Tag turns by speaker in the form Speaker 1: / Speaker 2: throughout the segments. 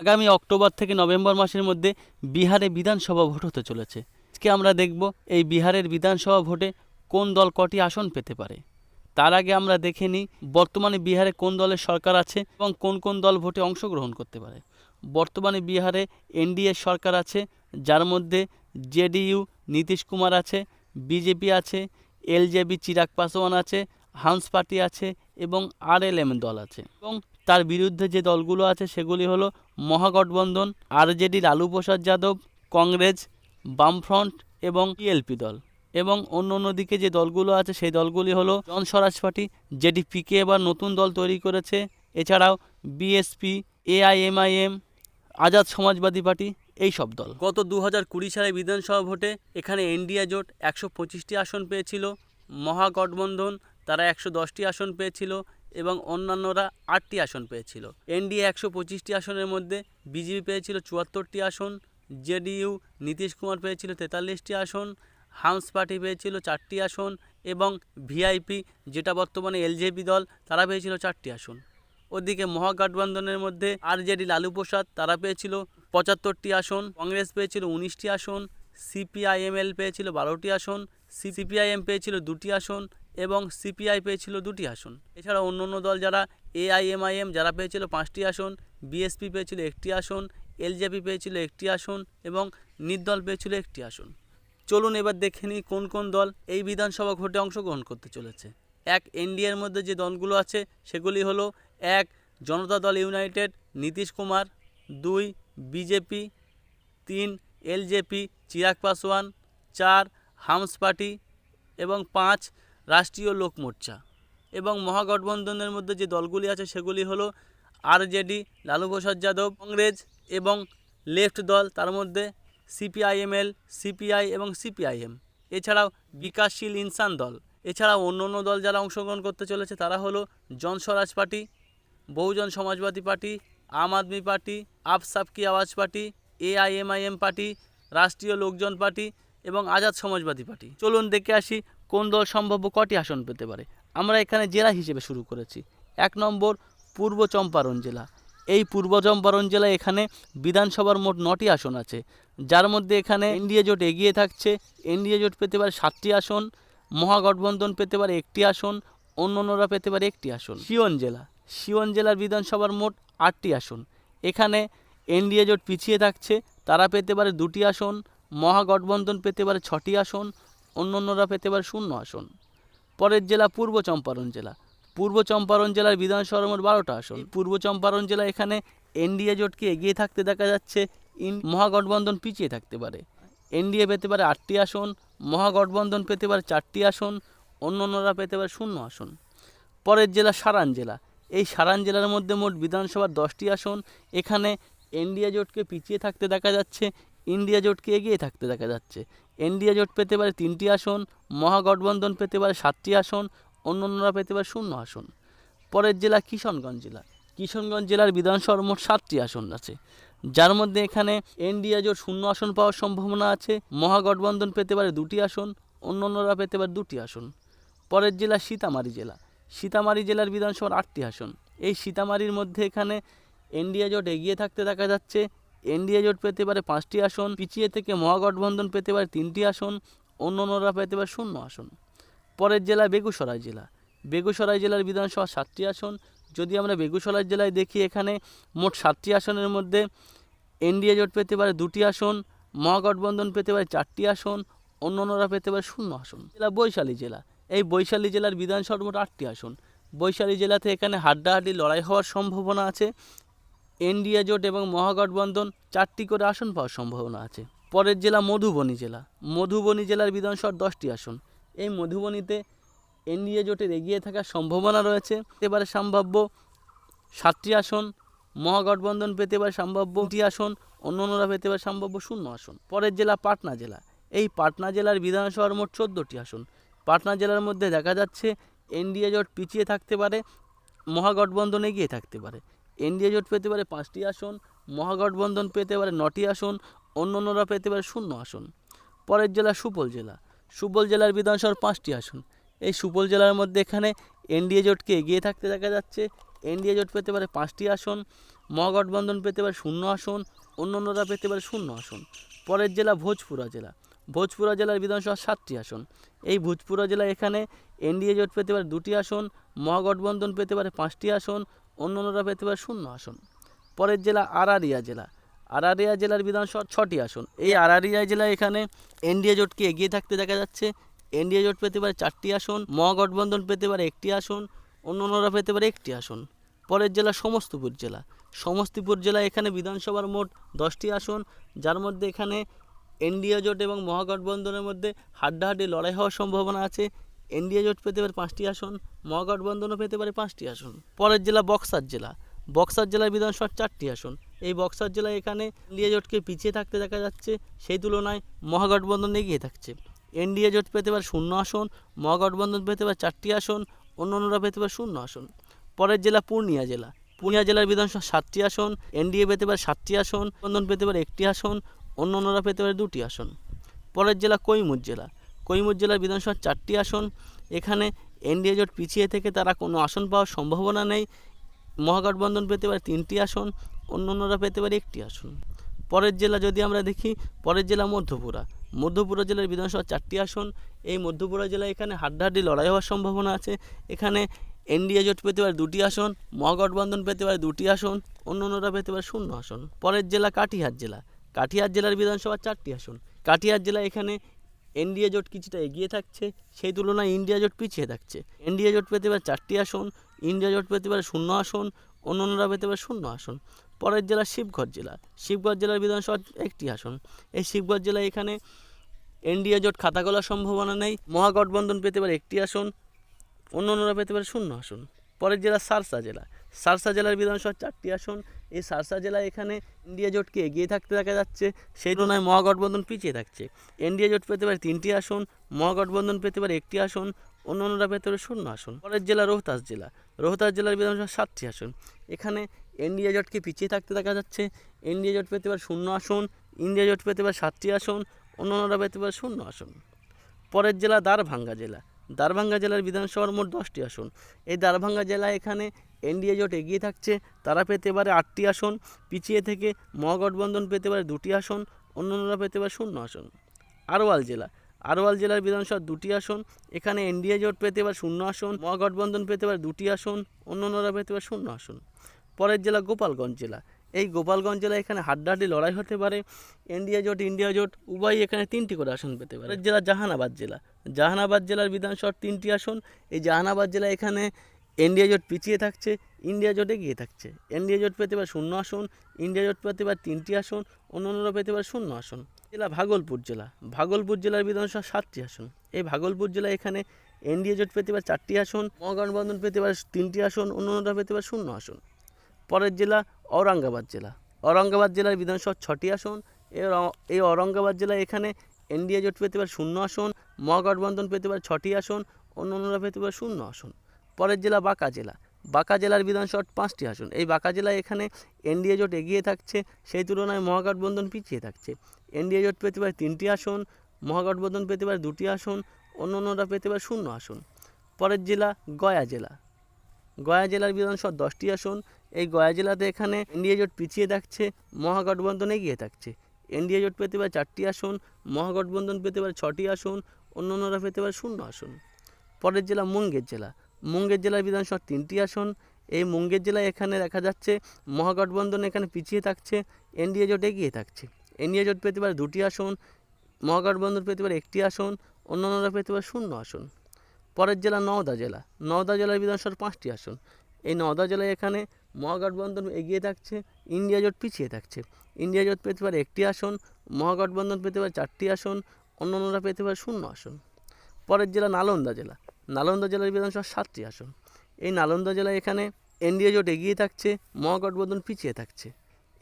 Speaker 1: আগামী অক্টোবর থেকে নভেম্বর মাসের মধ্যে বিহারে বিধানসভা ভোট হতে চলেছে। আজকে আমরা দেখব এই বিহারের বিধানসভা ভোটে কোন দল কটি আসন পেতে পারে। তার আগে আমরা দেখে নিই বর্তমানে বিহারে কোন দলের সরকার আছে এবং কোন কোন দল ভোটে অংশগ্রহণ করতে পারে। বর্তমানে বিহারে এনডিএ সরকার আছে, যার মধ্যে জেডিইউ নীতিশ কুমার আছে, বিজেপি আছে, এলজেপি চিরাগ পাসওয়ান আছে হান্স পার্টি আছে এবং আরএলএম দল আছে। এবং তার বিরুদ্ধে যে দলগুলো আছে সেগুলি হলো মহাগঠবন্ধন, আরজেডি, লালু প্রসাদ যাদব, কংগ্রেস, বামফ্রন্ট এবং টিএলপি দল। এবং অন্য অন্য দিকে যে দলগুলো আছে সেই দলগুলি হলো জন স্বরাজ পার্টি যেটি পিকে এবার নতুন দল তৈরি করেছে। এছাড়াও BSP, AIMIM, Azad Samajwadi party, এই সব দল। গত দু হাজার কুড়ি সালে বিধানসভা ভোটে এখানে ইন্ডিয়া জোট একশো পঁচিশটি আসন পেয়েছিল। মহাগঠবন্ধন তারা একশো দশটি আসন পেয়েছিল। এবং অন্যান্যরা আটটি আসন পেয়েছিল। এনডিএ একশো পঁচিশটি আসনের মধ্যে বিজেপি পেয়েছিল চুয়াত্তরটি আসন, জেডিইউ নীতিশ কুমার পেয়েছিল তেতাল্লিশটি আসন, হামস পার্টি পেয়েছিল চারটি আসন এবং ভিআইপি, যেটা বর্তমানে এলজেপি দল, তারা পেয়েছিল চারটি আসন। ওদিকে মহাগঠবন্ধনের মধ্যে আরজেডি লালু প্রসাদ, তারা পেয়েছিল পঁচাত্তরটি আসন, কংগ্রেস পেয়েছিল উনিশটি আসন, সিপিআইএমএল পেয়েছিল বারোটি আসন, সিপিআইএম পেয়েছিল দুটি আসন এবং সিপিআই পেয়েছিল দুটি আসন। এছাড়া অন্য অন্য দল যারা এআইএমআইএম যারা পেয়েছিল পাঁচটি আসন, বিএসপি পেয়েছিল একটি আসন, এলজেপি পেয়েছিল একটি আসন এবং নির্দল পেয়েছিল একটি আসন। চলুন এবার দেখে নিই কোন কোন দল এই বিধানসভা ভোটে অংশগ্রহণ করতে চলেছে। এক, এনডিএর মধ্যে যে দলগুলো আছে সেগুলি হলো এক, জনতা দল ইউনাইটেড, নীতিশ কুমার, দুই, বিজেপি, তিন, এলজেপি, চিরাগ পাসওয়ান চার, হামস পার্টি এবং পাঁচ রাষ্ট্রীয় লোক মোর্চা এবং মহাগঠবন্ধনের মধ্যে যে দলগুলি আছে সেগুলি হলো আরজেডি, লালু প্রসাদ যাদব, কংগ্রেস এবং লেফট দল, তার মধ্যে সিপিআইএমএল, সিপিআই এবং সিপিআইএম। এছাড়াও বিকাশশীল ইনসান দল। এছাড়াও অন্য অন্য দল যারা অংশগ্রহণ করতে চলেছে, তারা হলো Jan Swaraj party, Bahujan Samajwadi party, Aam Aadmi party Aap Awaaz party, AIMIM party, Rashtriya Lokjan party এবং আজাদ সমাজবাদী পার্টি। চলুন দেখে আসি কোন দল সম্ভাব্য কটি আসন পেতে পারে। আমরা এখানে জেলা হিসেবে শুরু করেছি। এক নম্বর পূর্ব চম্পারণ জেলা। এই পূর্ব চম্পারণ জেলায় এখানে বিধানসভার মোট নটি আসন আছে। যার মধ্যে এখানে এনডিএ জোট এগিয়ে থাকছে। এনডিএ জোট পেতে পারে সাতটি আসন, মহাগঠবন্ধন পেতে পারে একটি আসন অন্য অন্যরা পেতে পারে একটি আসন। সিওন জেলা। সিওন জেলার বিধানসভার মোট আটটি আসন। এখানে এনডিএ জোট পিছিয়ে থাকছে, তারা পেতে পারে দুটি আসন মহাগঠবন্ধন পেতে পারে ছটি আসন অন্য অন্যরা পেতে পারে শূন্য আসন। পরের জেলা পূর্ব চম্পারণ জেলা। পূর্ব চম্পারণ জেলার বিধানসভার মোট বারোটা আসন। পূর্ব চম্পারণ জেলা এখানে এনডিএ জোটকে এগিয়ে থাকতে দেখা যাচ্ছে, ইন মহাগঠবন্ধন পিছিয়ে থাকতে পারে। এনডিএ পেতে পারে আটটি আসন, মহাগঠবন্ধন পেতে পারে চারটি আসন অন্য অন্যরা পেতে পারে শূন্য আসন। পরের জেলা সারান জেলা। এই সারান জেলার মধ্যে মোট বিধানসভার দশটি আসন। এখানে এনডিএ জোটকে পিছিয়ে থাকতে দেখা যাচ্ছে ইন্ডিয়া জোটকে এগিয়ে থাকতে দেখা যাচ্ছে। এনডিএ জোট পেতে পারে তিনটি আসন, মহাগঠবন্ধন পেতে পারে সাতটি আসন অন্য অন্যরা পেতে পারে শূন্য আসন। পরের জেলা কিশনগঞ্জ জেলা। কিশনগঞ্জ জেলার বিধানসভার মোট সাতটি আসন আছে। যার মধ্যে এখানে এনডিএ জোট শূন্য আসন পাওয়ার সম্ভাবনা আছে, মহাগঠবন্ধন পেতে পারে দুটি আসন অন্য অন্যরা পেতে পারে দুটি আসন। পরের জেলা সীতামারি জেলা। সীতামারি জেলার বিধানসভার আটটি আসন। এই সীতামারির মধ্যে এখানে এনডিএ জোট এগিয়ে থাকতে দেখা যাচ্ছে এনডিএ জোট পেতে পারে পাঁচটি আসন, পিছিয়ে থেকে মহাগঠবন্ধন পেতে পারে তিনটি আসন অন্য অন্যরা পেতে পারে শূন্য আসন। পরের জেলা বেগুসরাই জেলা। বেগুসরাই জেলার বিধানসভা সাতটি আসন। যদি আমরা বেগুসরাই জেলায় দেখি, এখানে মোট সাতটি আসনের মধ্যে এনডিএ জোট পেতে পারে দুটি আসন, মহাগঠবন্ধন পেতে পারে চারটি আসন অন্য অন্যরা পেতে পারে শূন্য আসন। জেলা বৈশালী জেলা। এই বৈশালী জেলার বিধানসভার মোট আটটি আসন। বৈশালী জেলাতে এখানে হাড্ডাহাড্ডি লড়াই হওয়ার সম্ভাবনা আছে। এনডিএ জোট এবং মহাগঠবন্ধন চারটি করে আসন পাওয়ার সম্ভাবনা আছে। পরের জেলা মধুবনী জেলা। মধুবনী জেলার বিধানসভার দশটি আসন। এই মধুবনীতে এনডিএ জোটের এগিয়ে থাকার সম্ভাবনা রয়েছে। এবারে সম্ভাব্য সাতটি আসন, মহাগঠবন্ধন পেতে পারে সম্ভাব্য দুটি আসন অন্য অন্যরা পেতে পারে সম্ভাব্য শূন্য আসন। পরের জেলা পাটনা জেলা। এই পাটনা জেলার বিধানসভার মোট চোদ্দোটি আসন। পাটনা জেলার মধ্যে দেখা যাচ্ছে, এনডিএ জোট পিছিয়ে থাকতে পারে, মহাগঠবন্ধন এগিয়ে থাকতে পারে। এনডিএ জোট পেতে পারে পাঁচটি আসন, মহাগঠবন্ধন পেতে পারে নটি আসন অন্য অন্যরা পেতে পারে শূন্য আসন। পরের জেলা সুপল জেলা। সুপল জেলার বিধানসভার পাঁচটি আসন। এই সুপল জেলার মধ্যে এখানে এনডিএ জোটকে এগিয়ে থাকতে দেখা যাচ্ছে। এনডিএ জোট পেতে পারে পাঁচটি আসন, মহাগঠবন্ধন পেতে পারে শূন্য আসন অন্য অন্যরা পেতে পারে শূন্য আসন। পরের জেলা ভোজপুরা জেলা। ভোজপুরা জেলার বিধানসভা সাতটি আসন। এই ভোজপুরা জেলা এখানে এনডিএ জোট পেতে পারে দুটি আসন, মহাগঠবন্ধন পেতে পারে পাঁচটি আসন অন্যান্যরা পেতে পারে শূন্য আসন। পরের জেলা আরারিয়া জেলা। আরারিয়া জেলার বিধানসভা ছটি আসন। এই আরারিয়া জেলা এখানে এনডিএ জোটকে এগিয়ে থাকতে দেখা যাচ্ছে। এনডিএ জোট পেতে পারে চারটি আসন মহাগঠবন্ধন পেতে পারে একটি আসন অন্য অন্যান্যরা পেতে পারে একটি আসন। পরের জেলা সমস্তিপুর জেলা। সমস্তিপুর জেলা এখানে বিধানসভার মোট দশটি আসন, যার মধ্যে এখানে এনডিএ জোট এবং মহাগঠবন্ধনের মধ্যে হাড্ডাহাড্ডি লড়াই হওয়ার সম্ভাবনা আছে। এনডিএ জোট পেতে পারে পাঁচটি আসন, মহাগঠবন্ধনও পেতে পারে পাঁচটি আসন। পরের জেলা বক্সার জেলা। বক্সার জেলার বিধানসভার চারটি আসন। এই বক্সার জেলায় এখানে এনডিএ জোটকে পিছিয়ে থাকতে দেখা যাচ্ছে, সেই তুলনায় মহাগঠবন্ধন এগিয়ে থাকছে। এনডিএ জোট পেতে পারে শূন্য আসন, মহাগঠবন্ধন পেতে পারে চারটি আসন, অন্যান্যরা পেতে পারে শূন্য আসন। পরের জেলা পূর্ণিয়া জেলা। পূর্ণিয়া জেলার বিধানসভা সাতটি আসন এনডিএ পেতে পারে সাতটি আসন বন্ধন পেতে পারে একটি আসন, অন্যান্যরা পেতে পারে দুটি আসন। পরের জেলা কৈমুর জেলা। কৈমুর জেলার বিধানসভার চারটি আসন। এখানে এনডিএ জোট পিছিয়ে থেকে তারা কোনো আসন পাওয়ার সম্ভাবনা নেই। মহাগঠবন্ধন পেতে পারে তিনটি আসন অন্য অন্যরা পেতে পারে একটি আসন। পরের জেলা যদি আমরা দেখি, পরের জেলা মধ্যপুরা। মধ্যপুরা জেলার বিধানসভা চারটি আসন, এই মধ্যপুরা জেলায় এখানে হাড্ডাহাড্ডি লড়াই হওয়ার সম্ভাবনা আছে। এখানে এনডিএ জোট পেতে পারে দুটি আসন, মহাগঠবন্ধন পেতে পারে দুটি আসন অন্য অন্যরা পেতে পারে শূন্য আসন। পরের জেলা কাটিহার জেলা। কাটিহার জেলার বিধানসভা চারটি আসন। কাটিহার জেলা এখানে এনডিএ জোট কিছুটা এগিয়ে থাকছে, সেই তুলনায় ইন্ডিয়া জোট পিছিয়ে থাকছে। এনডিএ জোট পেতে পারে চারটি আসন ইন্ডিয়া জোট পেতে পারে শূন্য আসন, অন্যান্যরা পেতে পারে শূন্য আসন। পরের জেলা শিবগঞ্জ জেলা। শিবগঞ্জ জেলার বিধানসভা একটি আসন। এই শিবগঞ্জ জেলায় এখানে এনডিএ জোট খাতা খোলার সম্ভাবনা নেই। মহাগঠবন্ধন পেতে পারে একটি আসন, অন্যান্যরা পেতে পারে শূন্য আসন। পরের জেলা সারসা জেলা। সারসা জেলার বিধানসভা চারটি আসন এই সারসা জেলা এখানে ইন্ডিয়া জোটকে এগিয়ে থাকতে দেখা যাচ্ছে? সেই তুলনায় মহাগঠবন্ধন পিছিয়ে থাকছে। এনডিএ জোট পেতে পারে তিনটি আসন, মহাগঠবন্ধন পেতে পারে একটি আসন, অন্যান্যরা পেতে পারে শূন্য আসন। পরের জেলা রোহতাস জেলা। রোহতাস জেলার বিধানসভা সাতটি আসন। এখানে এনডিএ জোটকে পিছিয়ে থাকতে দেখা যাচ্ছে? এনডিএ জোট পেতে পারে শূন্য আসন ইন্ডিয়া জোট পেতে পারে সাতটি আসন, অন্যান্যরা পেতে পারে শূন্য আসন। পরের জেলা দ্বারভাঙ্গা জেলা। দ্বারভাঙ্গা জেলার বিধানসভার মোট দশটি আসন। এই দ্বারভাঙ্গা জেলা এখানে এনডিএ জোট এগিয়ে থাকছে, তারা পেতে পারে আটটি আসন, পিছিয়ে থেকে মহাগঠবন্ধন পেতে পারে দুটি আসন, অন্যান্যরা পেতে পারে শূন্য আসন। আরওয়াল জেলা, আরওয়াল জেলার বিধানসভার দুটি আসন, এখানে এনডিএ জোট পেতে পারে শূন্য আসন, মহাগঠবন্ধন পেতে পারে দুটি আসন, অন্যান্যরা পেতে পারে শূন্য আসন। পরের জেলা গোপালগঞ্জ জেলা, এই গোপালগঞ্জ জেলা এখানে হাড্ডাহাড্ডি লড়াই হতে পারে ইন্ডিয়া জোট ইন্ডিয়া জোট, উভয়ই এখানে তিনটি করে আসন পেতে পারে। জেলা জাহানাবাদ জেলা, জাহানাবাদ জেলার বিধানসভার তিনটি আসন, এই জাহানাবাদ জেলা এখানে ইন্ডিয়া জোট পিছিয়ে থাকছে ইন্ডিয়া জোটে গিয়ে থাকছে। ইন্ডিয়া জোট পেতে পারে শূন্য আসন ইন্ডিয়া জোট পেতে পারে তিনটি আসন, অন্যান্যরা পেতে পারে শূন্য আসন। জেলা ভাগলপুর জেলা, ভাগলপুর জেলার বিধানসভা সাতটি আসন। এই ভাগলপুর জেলা এখানে এনডিএ জোট পেতে পারে চারটি আসন, মহাগঠবন্ধন পেতে পারে তিনটি আসন, অন্যান্যরা পেতে পারে শূন্য আসন। পরের জেলা ঔরঙ্গাবাদ জেলা, ঔরঙ্গাবাদ জেলার বিধানসভা ছটি আসন। এই ঔরঙ্গাবাদ জেলা এখানে এনডিএ জোট পেতে পারে শূন্য আসন, মহাগঠবন্ধন পেতে পারে ছটি আসন, অন্যান্যরা পেতে পারে শূন্য আসন। পরের জেলা বাঁকা জেলা। বাঁকা জেলার বিধানসভা পাঁচটি আসন। এই বাঁকা জেলায় এখানে এনডিএ জোট এগিয়ে থাকছে, সেই তুলনায় মহাগঠবন্ধন পিছিয়ে থাকছে। এনডিএ জোট পেতে পারে তিনটি আসন, মহাগঠবন্ধন পেতে পারে দুটি আসন, অন্য অন্যরা পেতে পারে শূন্য আসন। পরের জেলা গয়া জেলা। গয়া জেলার বিধানসভা দশটি আসন। এই গয়া জেলাতে এখানে এনডিএ জোট পিছিয়ে থাকছে, মহাগঠবন্ধন এগিয়ে থাকছে। এনডিএ জোট পেতে পারে চারটি আসন, মহাগঠবন্ধন পেতে পারে ছটি আসন, অন্য অন্যরা পেতে পারে শূন্য আসন। পরের জেলা মুঙ্গের জেলা। মুঙ্গের জেলার বিধানসভা তিনটি আসন। এই মুঙ্গের জেলায় এখানে দেখা যাচ্ছে মহাগঠবন্ধন এখানে পিছিয়ে থাকছে, এনডিএ জোট এগিয়ে থাকছে। এনডিএ জোট পেতে পারে দুটি আসন, মহাগঠবন্ধন পেতে পারে একটি আসন, অন্যান্যরা পেতে পারে শূন্য আসন। পরের জেলা নওদা জেলা। নওদা জেলার বিধানসভার পাঁচটি আসন। এই নওদা জেলায় এখানে মহাগঠবন্ধন এগিয়ে থাকছে, ইন্ডিয়া জোট পিছিয়ে থাকছে। ইন্ডিয়া জোট পেতে পারে একটি আসন, মহাগঠবন্ধন পেতে পারে চারটি আসন, অন্যান্যরা পেতে পারে শূন্য আসন। পরের জেলা নালন্দা জেলা। নালন্দা জেলার বিধানসভা সাতটি আসন। এই নালন্দা জেলায় এখানে এনডিএ জোট এগিয়ে থাকছে মহাগঠবন্ধন পিছিয়ে থাকছে।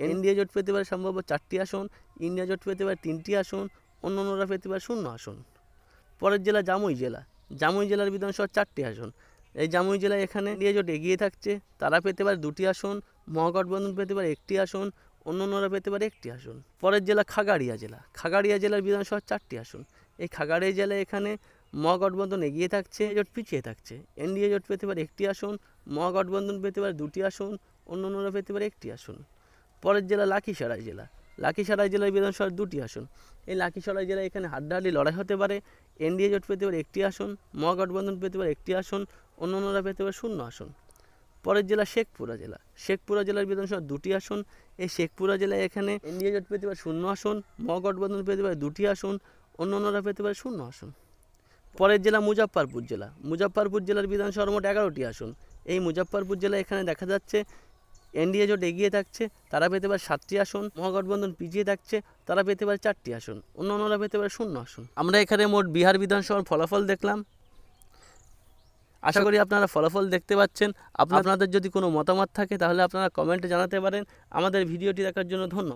Speaker 1: এনডিএ জোট পেতে পারে সম্ভব চারটি আসন, ইন্ডিয়া জোট পেতে পারে তিনটি আসন, অন্যান্যরা পেতে পারে শূন্য আসন। পরের জেলা জামুই জেলা। জামুই জেলার বিধানসভা চারটি আসন। এই জামুই জেলায় এখানে এনডিএ জোট এগিয়ে থাকছে, তারা পেতে পারে দুটি আসন মহাগঠবন্ধন পেতে পারে একটি আসন, অন্যান্যরা পেতে পারে একটি আসন। পরের জেলা খাগাড়িয়া জেলা। খাগাড়িয়া জেলার বিধানসভা চারটি আসন। এই খাগাড়িয়া জেলায় এখানে মহাগঠবন্ধন এগিয়ে থাকছে, জোট পিছিয়ে থাকছে। এনডিএ জোট পেতে পারে একটি আসন মহাগঠবন্ধন পেতে পারে দুটি আসন অন্য অন্যরা পেতে পারে একটি আসন। পরের জেলা লাখিসারাই জেলা। লাখিসারাই জেলার বিধানসভার দুটি আসন। এই লাখিসারাই জেলায় এখানে হাড্ডাহাড্ডি লড়াই হতে পারে। এনডিএ জোট পেতে পারে একটি আসন মহাগঠবন্ধন পেতে পারে একটি আসন অন্য অন্যরা পেতে পারে শূন্য আসন। পরের জেলা শেখপুরা জেলা। শেখপুরা জেলার বিধানসভা দুটি আসন। এই শেখপুরা জেলায় এখানে এনডিএ জোট পেতে পারে শূন্য আসন মহাগঠবন্ধন পেতে পারে দুটি আসন অন্য অন্যরা পেতে পারে শূন্য আসন। পরের জেলা মুজাফফরপুর জেলা। মুজাফফরপুর জেলার বিধানসভার মোট এগারোটি আসন। এই মুজাফফরপুর জেলা এখানে দেখা যাচ্ছে, এনডিএ জোট এগিয়ে থাকছে, তারা পেতে পারে সাতটি আসন, মহাগঠবন্ধন পিছিয়ে থাকছে, তারা পেতে পারে চারটি আসন অন্য অন্যরা পেতে পারে শূন্য আসন। আমরা এখানে মোট বিহার বিধানসভার ফলাফল দেখলাম। আশা করি আপনারা ফলাফল দেখতে পাচ্ছেন। আপনাদের যদি কোনো মতামত থাকে, তাহলে আপনারা কমেন্টে জানাতে পারেন। আমাদের ভিডিওটি দেখার জন্য ধন্যবাদ।